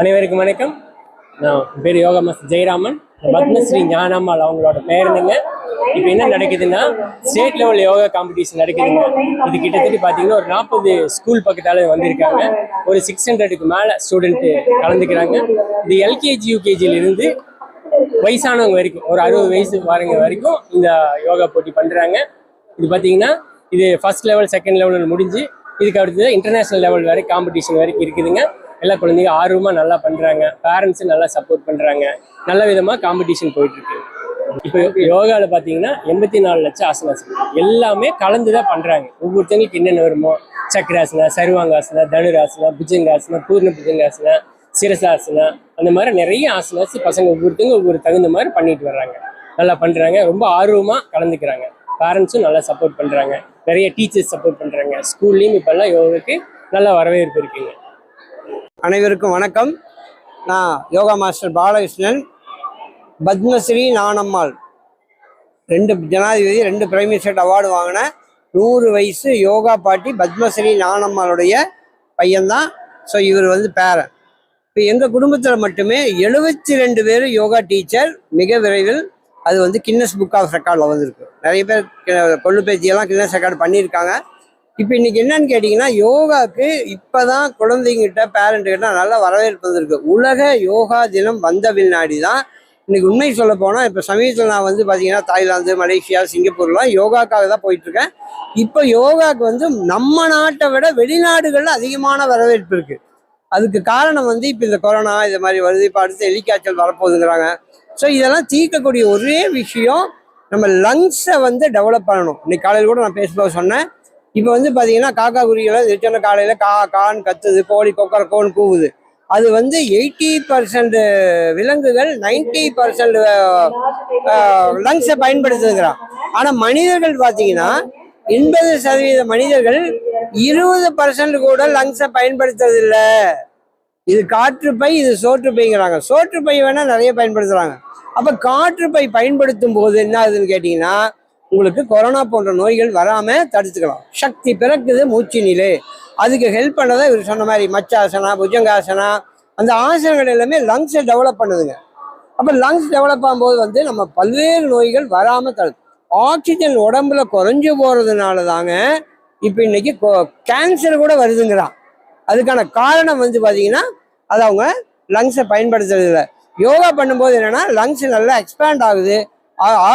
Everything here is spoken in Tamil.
அனைவருக்கும் வணக்கம். நான் பேர் யோகா மாஸ்டர் ஜெயராமன் பத்மஸ்ரீ ஞானம்மாள் அவங்களோட பேருந்துங்க இப்போ என்ன நடக்குதுன்னா ஸ்டேட் லெவல் யோகா காம்படிஷன் நடக்குதுங்க. இது கிட்டத்தட்ட பார்த்தீங்கன்னா ஒரு நாற்பது ஸ்கூல் பக்கத்தால் வந்திருக்காங்க. ஒரு சிக்ஸ் ஹண்ட்ரடுக்கு மேலே ஸ்டூடெண்ட்டு கலந்துக்கிறாங்க. இது எல்கேஜி யூகேஜியிலிருந்து வயசானவங்க வரைக்கும் ஒரு அறுபது வயசு வாரங்க வரைக்கும் இந்த யோகா போட்டி பண்ணுறாங்க இது பார்த்தீங்கன்னா இது ஃபர்ஸ்ட் லெவல் செகண்ட் லெவலில் முடிஞ்சு இதுக்கு அடுத்தது இன்டர்நேஷனல் லெவல் வரை காம்படிஷன் வரைக்கும் இருக்குதுங்க. எல்லா குழந்தைங்க ஆர்வமாக நல்லா பண்ணுறாங்க பேரண்ட்ஸும் நல்லா சப்போர்ட் பண்ணுறாங்க நல்ல விதமாக காம்படிஷன் போயிட்டுருக்கு. இப்போ யோகாவில் பார்த்தீங்கன்னா எண்பத்தி நாலு லட்சம் ஆசனாசனம். எல்லாமே கலந்து தான் பண்ணுறாங்க ஒவ்வொருத்தவங்களுக்கு என்னென்ன வருமோ? சக்கராசனா சர்வாங்காசனா தனுராசனா புஜங்காசனா பூர்ண புஜங்காசனா சிரசாசனா அந்த மாதிரி நிறைய ஆசனாஸ் பசங்க ஒவ்வொருத்தவங்க ஒவ்வொரு தகுந்த மாதிரி பண்ணிட்டு வர்றாங்க. நல்லா பண்ணுறாங்க ரொம்ப ஆர்வமாக கலந்துக்கிறாங்க. பேரண்ட்ஸும் நல்லா சப்போர்ட் பண்ணுறாங்க நிறைய டீச்சர்ஸ் சப்போர்ட் பண்ணுறாங்க ஸ்கூல்லேயும் இப்போல்லாம் யோகாவுக்கு நல்லா வரவேற்பு இருக்குங்க. அனைவருக்கும் வணக்கம். நான் யோகா மாஸ்டர் பாலகிருஷ்ணன். பத்மஸ்ரீ நானம்மாள் ரெண்டு ஜனாதிபதி ரெண்டு பிரைம் மினிஸ்டர் அவார்டு வாங்கின நூறு வயசு யோகா பாட்டி பத்மஸ்ரீ நானம்மாளுடைய பையன்தான். ஸோ இவர் வந்து பேரன். இப்போ எங்கள் குடும்பத்தில் மட்டுமே எழுபத்தி ரெண்டு பேர் யோகா டீச்சர். மிக விரைவில் அது வந்து கின்னஸ் புக் ஆஃப் ரெக்கார்டில் வந்திருக்கு. நிறைய பேர் கொள்ளு பேச்சியெல்லாம் கின்னஸ் ரெக்கார்டு பண்ணியிருக்காங்க. இப்போ இன்னைக்கு என்னன்னு கேட்டிங்கன்னா இப்போ தான் குழந்தைங்கிட்ட பேரண்ட்டுக்கிட்ட கிட்ட நல்ல வரவேற்பு வந்திருக்கு. உலக யோகா தினம் வந்த பின்னாடி தான் இன்னைக்கு உண்மை சொல்ல போனால் இப்போ சமீபத்தில் நான் வந்து பார்த்தீங்கன்னா தாய்லாந்து மலேசியா சிங்கப்பூர்லாம் யோகாக்காக தான் போயிட்டுருக்கேன். இப்போ யோகாவுக்கு வந்து நம்ம நாட்டை விட வெளிநாடுகளில் அதிகமான வரவேற்பு இருக்குது அதுக்கு காரணம் வந்து இப்போ இந்த கொரோனா இது மாதிரி வருது. இப்போ அடுத்து எலிக்காய்ச்சல் வரப்போகுதுங்கிறாங்க. ஸோ இதெல்லாம் தீர்க்கக்கூடிய ஒரே விஷயம் நம்ம லங்ஸை வந்து டெவலப் பண்ணணும். இன்னைக்கு காலையில் கூட நான் பேசும்போது சொன்னேன். இப்போ வந்து பார்த்தீங்கன்னா காக்கா குருவிகளை எத்தனை காலையில் கா கான் கத்துது கோழி கொக்கர கோன் கூவுது. அது வந்து எயிட்டி பர்சன்ட் விலங்குகள் நைன்டி பர்சன்ட் லங்ஸை பயன்படுத்துகிறான் ஆனால் மனிதர்கள் பார்த்தீங்கன்னா எண்பது சதவீத மனிதர்கள் இருபது பர்சன்ட் கூட லங்ஸை பயன்படுத்துறது இல்ல இது காற்றுப்பை இது சோற்று பை வேணால் நிறைய பயன்படுத்துகிறாங்க அப்போ காற்று காற்றுப்பை பயன்படுத்தும் போது என்ன ஆகுதுன்னு கேட்டிங்கன்னா உங்களுக்கு கொரோனா போன்ற நோய்கள் வராமல் தடுத்துக்கலாம். சக்தி பிறக்குது மூச்சு நிலை. அதுக்கு ஹெல்ப் பண்ணதை இவர் சொன்ன மாதிரி மச்சாசனா புஜங்காசனா அந்த ஆசனங்கள் எல்லாமே லங்ஸை டெவலப் பண்ணுதுங்க. அப்போ லங்ஸ் டெவலப் ஆகும்போது வந்து நம்ம பல்வேறு நோய்கள் வராமல் தடு ஆக்சிஜன் உடம்புல குறைஞ்சு போகிறதுனால தாங்க இப்போ இன்னைக்கு கேன்சர் கூட வருதுங்கிறான். அதுக்கான காரணம் வந்து பார்த்தீங்கன்னா அது அவங்க லங்ஸை பயன்படுத்துறது இல்லை. யோகா பண்ணும்போது என்னென்னா லங்ஸ் நல்லா எக்ஸ்பேண்ட் ஆகுது. ஆக்சி